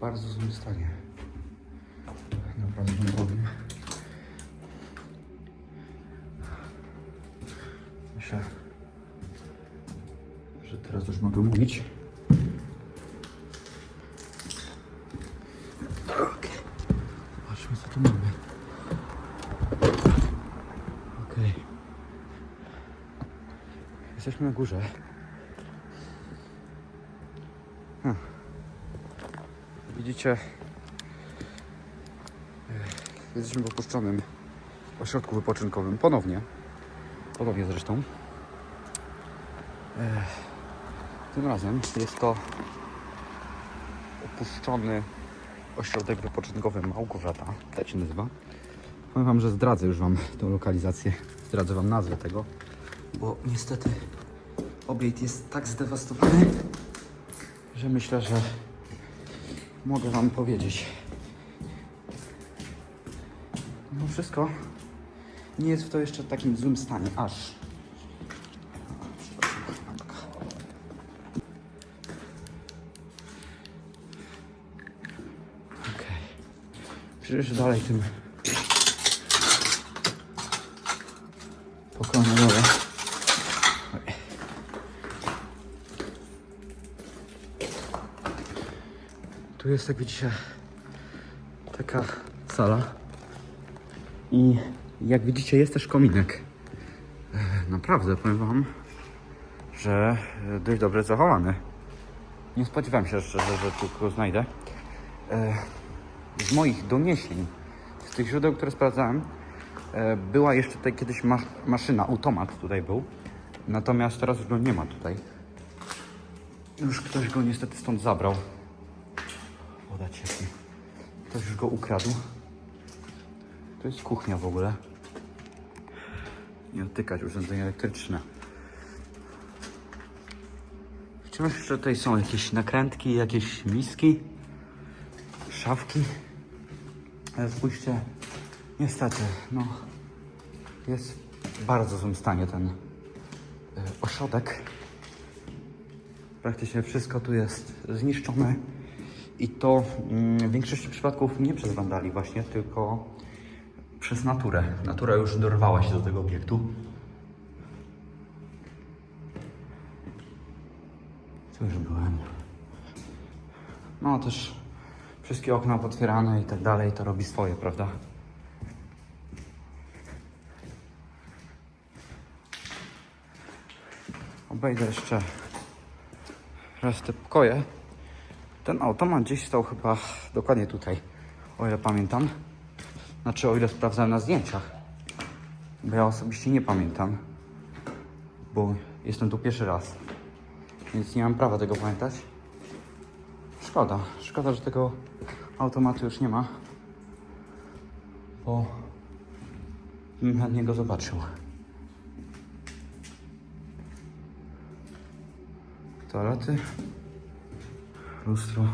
bardzo złym stanie. Naprawdę wam powiem. Myślę, że teraz już mogę mówić. Okej. Zobaczmy co tu mamy. Jesteśmy na górze. E, jesteśmy w opuszczonym ośrodku wypoczynkowym. Ponownie. Ponownie zresztą. E, Tym razem jest to opuszczony ośrodek wypoczynkowy Małgorzata. Tak się nazywa. Powiem Wam, że zdradzę już Wam tą lokalizację. Zdradzę Wam nazwę tego. Bo niestety obiekt jest tak zdewastowany, że myślę, że mogę Wam powiedzieć. No wszystko nie jest w to jeszcze w takim złym stanie, aż. Okej. Przecież dalej tym pokoju dole. Tu jest, jak widzicie, taka sala. I jak widzicie, jest też kominek. E, Naprawdę, powiem Wam, że dość dobrze zachowany. Nie spodziewałem się że tu go znajdę. E, Z moich doniesień, z tych źródeł, które sprawdzałem, e, była jeszcze tutaj kiedyś masz, maszyna, automat tutaj był. Natomiast teraz już go nie ma tutaj. Już ktoś go niestety stąd zabrał. Woda cieknie. Ktoś już go ukradł. To jest kuchnia w ogóle. Nie dotykać urządzenia elektryczne. Wciąż jeszcze tutaj są jakieś nakrętki, jakieś miski, szafki. Ale spójrzcie, niestety, no, jest w bardzo złym stanie ten y, ośrodek. Praktycznie wszystko tu jest zniszczone i to mm, w większości przypadków nie przez wandali właśnie, tylko przez naturę. Natura już dorwała się do tego obiektu. Tu już byłem. No też wszystkie okna potwierane i tak dalej, to robi swoje, prawda? Obejdę jeszcze raz te pokoje. Ten automat gdzieś stał chyba dokładnie tutaj, o ile pamiętam. Znaczy, o ile sprawdzałem na zdjęciach. Bo ja osobiście nie pamiętam. Bo jestem tu pierwszy raz. Więc nie mam prawa tego pamiętać. Szkoda. Szkoda, że tego automatu już nie ma. Bo bym chętnie go zobaczył. Toalety. Lustro.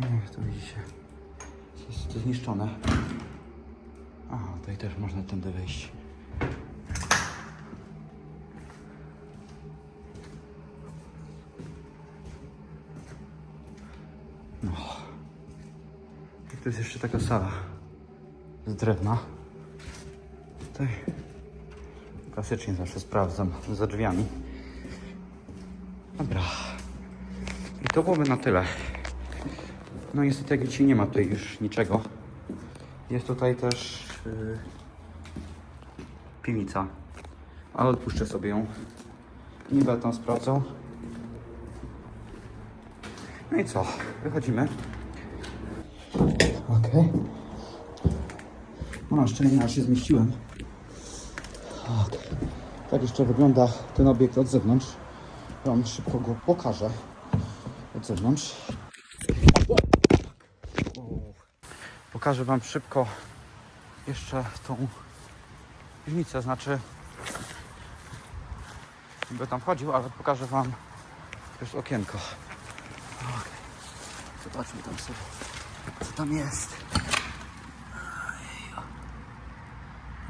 Jak to widzicie, jest to zniszczone. A, tutaj też można tędy wejść. No. I tu jest jeszcze taka sala z drewna. Tutaj klasycznie zawsze sprawdzam za drzwiami. Dobra. I to byłoby na tyle. No niestety jak widzicie nie ma tutaj już niczego. Jest tutaj też yy, piwnica. Ale odpuszczę sobie ją. Nie będę tam sprawdzał. No i co? Wychodzimy. Okej. No na szczęście się zmieściłem. Tak. Tak jeszcze wygląda ten obiekt od zewnątrz. Ja Wam szybko go pokażę od zewnątrz. Pokażę Wam szybko jeszcze tą piwnicę, znaczy będę tam wchodził, ale pokażę Wam też okienko. Okej. Zobaczmy tam sobie, co tam jest.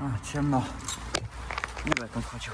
A, ciemno. Nie będę tam wchodził.